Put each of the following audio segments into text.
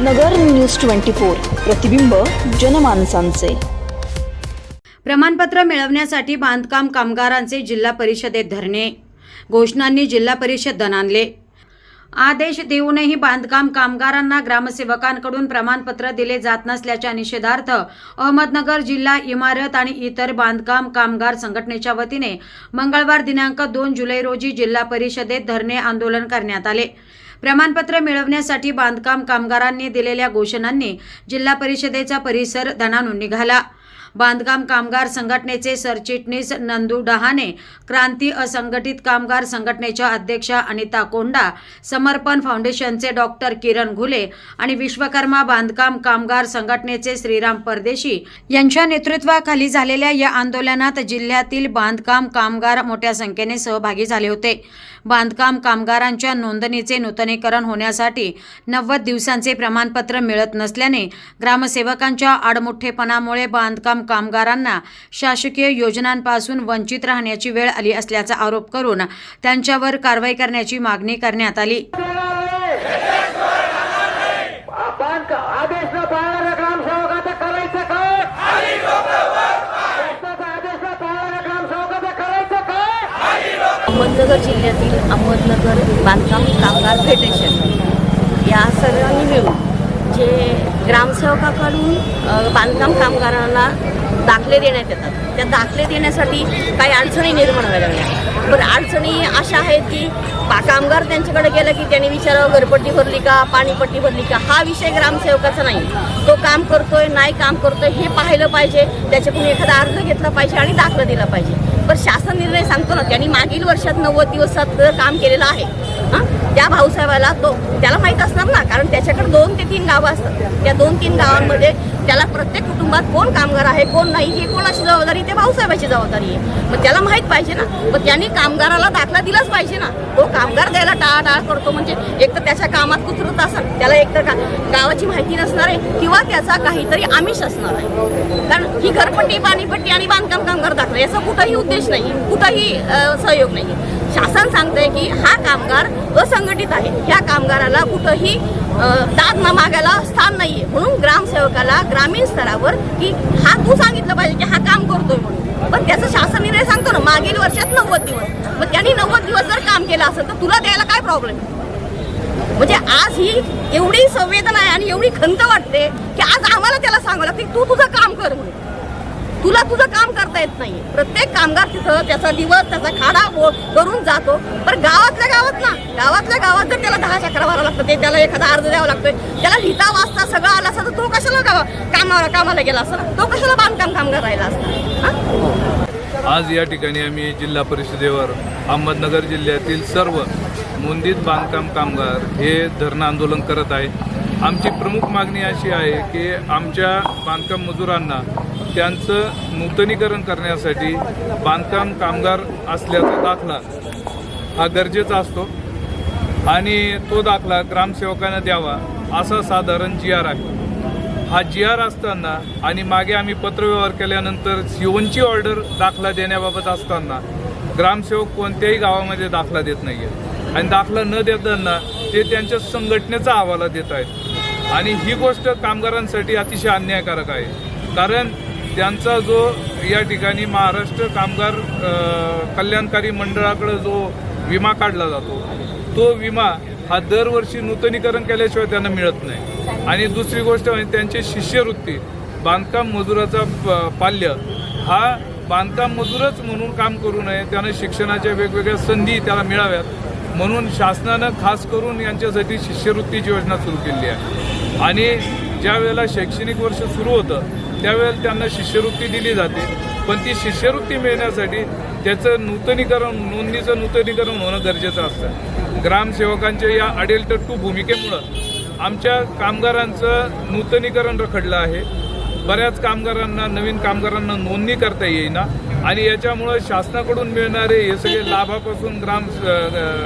नगर news twenty four. प्रतिबिंब जनमानसांचे. प्रमाणपत्र मिळवण्यासाठी बांधकाम कामगारांचे जिल्हा परिषदेत धरणे. घोषणांनी जिल्हा परिषद दणानले आदेश देऊनही बांधकाम कामगारांना ग्रामसेवकांकडून प्रमाणपत्र दिले जात नसल्याच्या निषेधार्थ अहमदनगर जिल्हा इमारत आणि इतर बांधकाम कामगार संघटनेच्या वतीने मंगळवार दिनांक दोन जुलै रोजी जिल्हा परिषदेत धरणे आंदोलन करण्यात आले. प्रमाणपत्र मिळवण्यासाठी बांधकाम कामगारांनी दिलेल्या घोषणांनी जिल्हा परिषदेचा परिसर दणानून निघाला. बांधकाम कामगार संघटनेचे सरचिटणीस नंदू डहाणे क्रांती असंघटित कामगार संघटनेच्या अध्यक्षा अनिता कोंडा समर्पण फाउंडेशनचे डॉक्टर किरण घुले आणि विश्वकर्मा बांधकाम कामगार संघटनेचे श्रीराम परदेशी यांच्या नेतृत्वाखाली झालेल्या या आंदोलनात जिल्ह्यातील बांधकाम कामगार मोठ्या संख्येने सहभागी झाले होते. बांधकाम कामगारांच्या नोंदणीचे नूतनीकरण होण्यासाठी नव्वद दिवसांचे प्रमाणपत्र मिळत नसल्याने ग्रामसेवकांच्या आडमुठ्ठेपणामुळे बांधकाम कामगारांना शासकीय योजनांपासून वंचित राहण्याची वेळ आली असल्याचा आरोप करून त्यांच्यावर कारवाई करण्याची मागणी करण्यात आली. आपण क- आदेश न पाळणाऱ्या ग्रामसेवकाचं करायचं काय शासनाचा आदेश न पाळणाऱ्या ग्रामसेवकाचं करायचं काय अहमदनगर जिल्ह्यातील अहमदनगर बांधकाम कामगार फेडरेशन या सर्वांनी मिळून जे ग्रामसेवकाकडून बांधकाम कामगारांना दाखले देण्यात येतात. त्या दाखले देण्यासाठी काही अडचणी निर्माण व्हायला लागल्या. पण अडचणी अशा आहेत की पा कामगार त्यांच्याकडे गेलं की त्यांनी विचारावं घरपट्टी भरली का पाणीपट्टी भरली का? हा विषय ग्रामसेवकाचा नाही. तो काम करतोय नाही काम करतोय हे पाहिलं पाहिजे. त्याच्याकडून एखादा अर्ज घेतला पाहिजे आणि दाखला दिला पाहिजे. पण शासन निर्णय सांगतो ना त्यांनी मागील वर्षात नव्वद दिवसात काम केलेलं आहे. हां? त्या भाऊसाहेबाला तो त्याला माहीत असणार ना कारण त्याच्याकडे दोन ते तीन गावं असतात. त्या दोन तीन गावांमध्ये त्याला प्रत्येक कुटुंबात कोण कामगार आहे कोण नाही हे कोणाची जबाबदारी ते भाऊसाहेबाची जबाबदारी आहे. मग त्याला माहीत पाहिजे ना. मग त्यांनी कामगाराला दाखला दिलाच पाहिजे ना. तो कामगार द्यायला टाळाटाळ करतो म्हणजे एक तर त्याच्या कामात कुचरत असेल त्याला एक तर का गावाची माहिती नसणार आहे किंवा त्याचा काहीतरी आमिष असणार आहे. कारण ही घरपट्टी पाणीपट्टी आणि बांधकाम कामगार दाखला याचा कुठंही उद्देश नाही कुठंही सहयोग नाही. शासन सांगतंय की हा कामगार असंघटित आहे. ह्या कामगाराला कुठंही दाद न मागायला स्थान नाहीये. म्हणून ग्रामसेवकाला ग्रामीण स्तरावर की हा तू सांगितलं पाहिजे की हा काम करतोय म्हणून. पण त्याचं शासन निर्णय सांगतो ना मागील वर्षात नव्वद दिवस. मग त्यांनी नव्वद दिवस जर काम केलं असेल तर तुला द्यायला काय प्रॉब्लेम म्हणजे आज ही एवढी संवेदना आहे आणि एवढी खंत वाटते की आज आम्हाला त्याला सांगावं लागते तू तुझं काम कर म्हणून. तुला तुझं काम करता येत नाही प्रत्येक कामगार तिथं त्याचा दिवस त्याचा खाडा हो- करून जातो. पण गाव गावातल्या गावात जर त्याला दहा चक्र भरावं लागतं. ते त्याला एखादा अर्ज द्यावा लागतोय. त्याला लिहिता वाचता सगळं आला असता तर तो कशाला गावा कामाला कामाला गेला असता तो कशाला बांधकाम कामगार राहिला असता? आज या ठिकाणी आम्ही जिल्हा परिषदेवर अहमदनगर जिल्ह्यातील सर्व नोंदीत बांधकाम कामगार हे धरणं आंदोलन करत आहे आमची प्रमुख मागणी अशी आहे की आमच्या बांधकाम मजुरांना त्यांचं नूतनीकरण करण्यासाठी बांधकाम कामगार असल्याचा दाखला हा गरजेचा असतो. आणि तो दाखला ग्रामसेवकांना द्यावा असा साधारण जी आर आहे. हा जी आर असताना आणि मागे आम्ही पत्रव्यवहार केल्यानंतर सीओनची ऑर्डर दाखला देण्याबाबत असताना ग्रामसेवक कोणत्याही गावामध्ये दाखला देत नाही आहे आणि दाखला न देताना ते त्यांच्या संघटनेचा हवाला देत आहेत. आणि ही गोष्ट कामगारांसाठी अतिशय अन्यायकारक आहे. कारण त्यांचा जो या ठिकाणी महाराष्ट्र कामगार कल्याणकारी मंडळाकडे जो विमा काढला जातो तो विमा हा दरवर्षी नूतनीकरण केल्याशिवाय त्यांना मिळत नाही. आणि दुसरी गोष्ट म्हणजे त्यांची शिष्यवृत्ती बांधकाम मजुराचा प- पाल्य हा बांधकाम मजूरच म्हणून काम करू नये. त्यांना शिक्षणाच्या वेगवेगळ्या संधी त्याला मिळाव्यात. म्हणून शासनानं खास करून यांच्यासाठी शिष्यवृत्तीची योजना सुरू केली आहे. आणि ज्या वेळेला शैक्षणिक वर्ष सुरू होतं त्यावेळेला त्यांना शिष्यवृत्ती दिली जाते. पण ती शिष्यवृत्ती मिळण्यासाठी त्याचं नूतनीकरण नोंदणीचं नूतनीकरण होणं गरजेचं असतं. ग्रामसेवकांच्या या अडेलटट्टू भूमिकेमुळं आमच्या कामगारांचं नूतनीकरण रखडलं आहे. बऱ्याच कामगारांना नवीन कामगारांना नोंदणी करता येईना आणि याच्यामुळं शासनाकडून मिळणारे हे सगळे लाभापासून ग्राम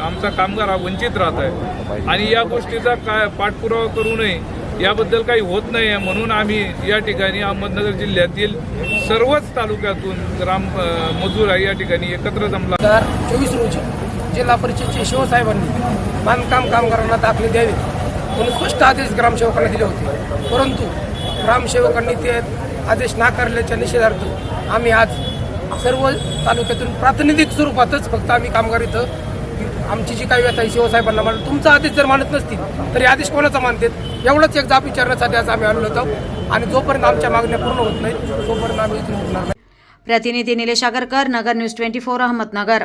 आमचा कामगार हा वंचित राहत आहे. आणि या गोष्टीचा काय पाठपुरावा करू नये याबद्दल काही होत नाही आहे म्हणून आम्ही या ठिकाणी अहमदनगर जिल्ह्यातील सर्वच तालुक्यातून ग्राम मजूर आहे या ठिकाणी एकत्र जमला. चोवीस रोजी जिल्हा परिषदचे शिवसाहेबांनी बांधकाम कामगारांना दाखले द्यावे. म्हणून स्पष्ट आदेश ग्रामसेवकांना दिले होते. परंतु ग्रामसेवकांनी ते आदेश नाकारल्याच्या निषेधार्थ आम्ही आज सर्व तालुक्यातून प्रातिनिधिक स्वरूपातच फक्त आम्ही कामगार इथं आमची जी काही व्यथा आहे शिवसाहेबांना मानत तुमचा आदेश जर मानत नसतील तरी आदेश कोणाचा मानतात? एवढंच एक जाब विचारण्यासाठी आज आम्ही आलो होतो. आणि जोपर्यंत आमच्या मागण्या पूर्ण होत नाहीत तोपर्यंत आम्ही इथून नाही प्रतिनिधी Nilesh Agarkar Nagar news twenty four Ahmednagar.